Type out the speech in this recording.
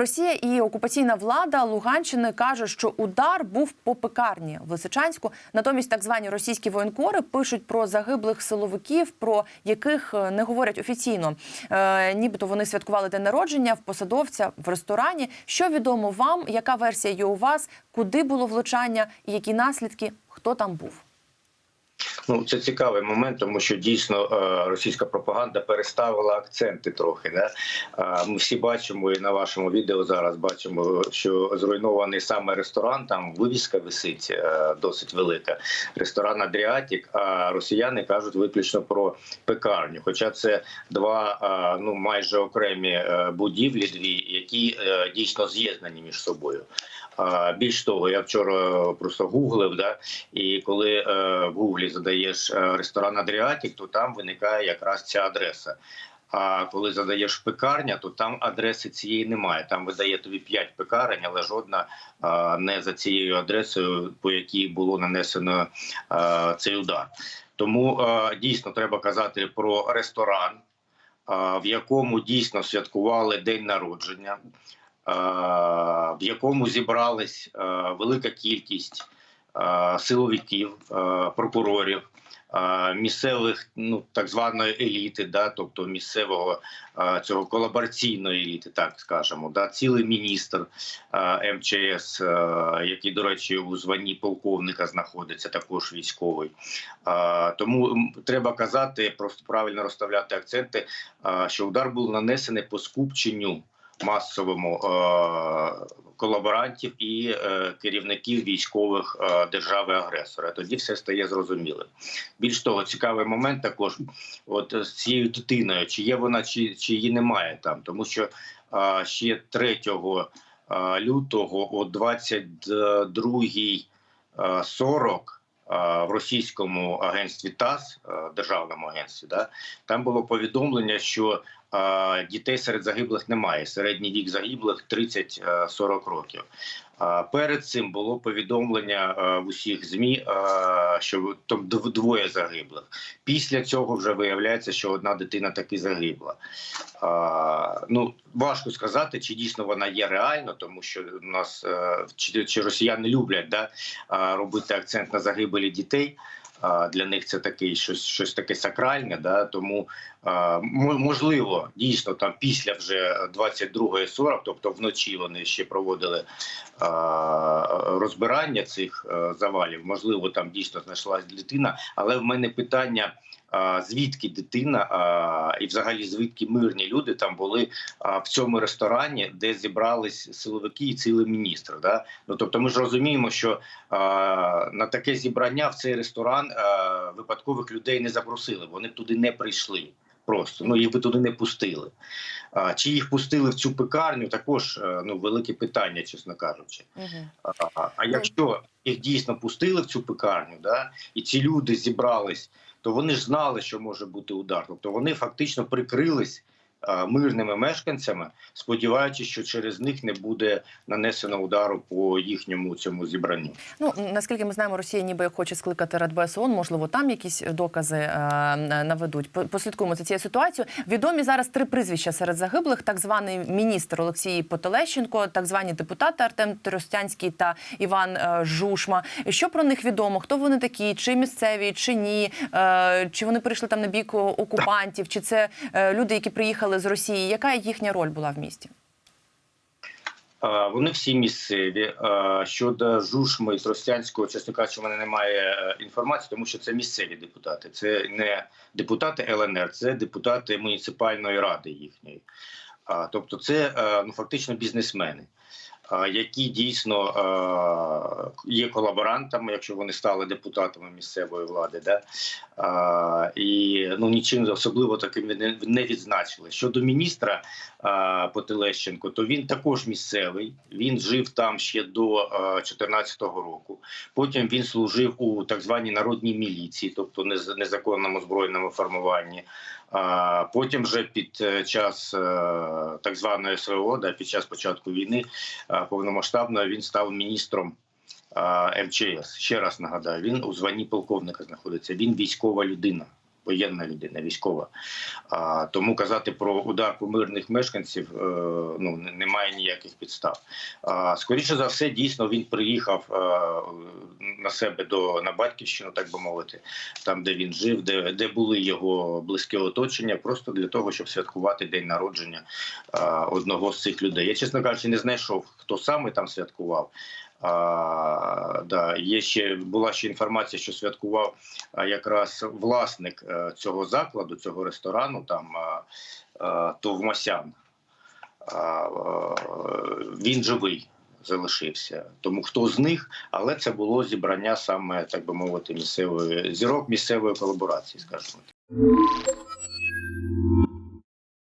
Росія і окупаційна влада Луганщини каже, що удар був по пекарні в Лисичанську. Натомість так звані російські воєнкори пишуть про загиблих силовиків, про яких е, не говорять офіційно. Е, нібито вони святкували день народження в посадовця в ресторані. Що відомо вам? Яка версія є у вас? Куди було влучання і які наслідки? Хто там був? Ну, це цікавий момент, тому що дійсно е, російська пропаганда переставила акценти трохи. Да? Ми всі бачимо і на вашому відео зараз бачимо, що зруйнований саме ресторан. Там вивіска висить е, досить велика. Ресторан Адріатік. А росіяни кажуть виключно про пекарню. Хоча це два е, ну майже окремі будівлі, дві, які дійсно з'єднані між собою. Більш того, я вчора просто гуглив, да, і коли в гуглі задаєш е, ресторан Адріатік, то там виникає якраз ця адреса. А коли задаєш пекарня, то там адреси цієї немає. Там видає тобі 5 пекарень, але жодна е, не за цією адресою, по якій було нанесено е, цей удар. Тому дійсно треба казати про ресторан, в якому дійсно святкували день народження в якому зібрались е, велика кількість силовиків, е, прокурорів, е, місцевих, ну так званої еліти, да, тобто місцевого е, цього колабораційної еліти, так скажемо, да, цілий міністр е, МЧС, е, який, до речі, у званні полковника знаходиться, також військовий. Е, Тому треба казати, просто правильно розставляти акценти, е, що удар був нанесений по скупченню масовому е, колаборантів і е, керівників військових е, держави-агресора. Тоді все стає зрозумілим. Більш того, цікавий момент також, от з цією дитиною, чи є вона, чи, чи її немає там, тому що ще 3 е, лютого о 22.40 е, в російському агентстві ТАСС, державному агентстві, да, там було повідомлення, що дітей серед загиблих немає. Середній вік загиблих 30-40 років. Перед цим було повідомлення е, в усіх змі, е, що там дв- двоє загиблих. Після цього вже виявляється, що одна дитина таки загибла. Ну важко сказати, чи дійсно вона є реально, тому що у нас е, чи росіяни люблять да, робити акцент на загибелі дітей. Для них це таке щось, щось таке сакральне, да тому можливо, дійсно там після вже 22.40, тобто вночі вони ще проводили розбирання цих е, завалів. Можливо, там дійсно знайшлась дитина, але в мене питання. Звідки дитина і, взагалі, звідки мирні люди там були в цьому ресторані, де зібрались силовики і цілий міністр? Да? Ну тобто, ми ж розуміємо, що на таке зібрання в цей ресторан випадкових людей не запросили. Вони б туди не прийшли. Просто ну їх би туди не пустили. А, чи їх пустили в цю пекарню? Також е, ну велике питання, чесно кажучи. Угу. А, а якщо їх дійсно пустили в цю пекарню, да, і ці люди зібрались, то вони ж знали, що може бути удар. Тобто вони фактично прикрились мирними мешканцями, сподіваючись, що через них не буде нанесено удару по їхньому цьому зібранню. Ну наскільки ми знаємо, Росія ніби хоче скликати Радбез ООН, можливо, там якісь докази е, наведуть. По- Послідкуємо за цією ситуацією. Відомі зараз три прізвища серед загиблих: так званий міністр Олексій Потелещенко, так звані депутати Артем Теростянський та Іван е, Жушма. Що про них відомо? Хто вони такі? Чи місцеві, чи ні? Е, Чи вони прийшли там на бік окупантів? Чи це е, люди, які приїхали з Росії? Яка їхня роль була в місті? Вони всі місцеві. Щодо Жушми з росіянського чесно кажучи, в мене немає е, інформації, тому що це місцеві депутати. Це не депутати ЛНР, це депутати муніципальної ради їхньої. Тобто, це е, ну фактично бізнесмени. Які дійсно є колаборантами, якщо вони стали депутатами місцевої влади, да і ну нічим особливо таким не, відзначили. Щодо міністра а, Потелещенко, то він також місцевий. Він жив там ще до 2014 року. Потім він служив у так званій народній міліції, тобто нез- незаконному збройному формуванні. Потім вже під е, час е, так званої СВО, да, під час початку війни е, повномасштабної він став міністром е, МЧС. Ще раз нагадаю, він у званні полковника знаходиться. Він військова людина. Воєнна людина, військова. А, тому казати про удар по мирних мешканців е, ну немає ніяких підстав. А, скоріше за все, дійсно він приїхав е, на себе до на батьківщину, так би мовити, там де він жив, де, де були його близьке оточення, просто для того, щоб святкувати день народження е, одного з цих людей. Я чесно кажучи, не знайшов, хто саме там святкував. А, да, є ще була ще інформація, що святкував якраз власник е, цього закладу, цього ресторану, там Товмасян. А, він живий залишився. Тому хто з них, але це було зібрання саме, так би мовити, місцевої зірок місцевої колаборації, скажімо.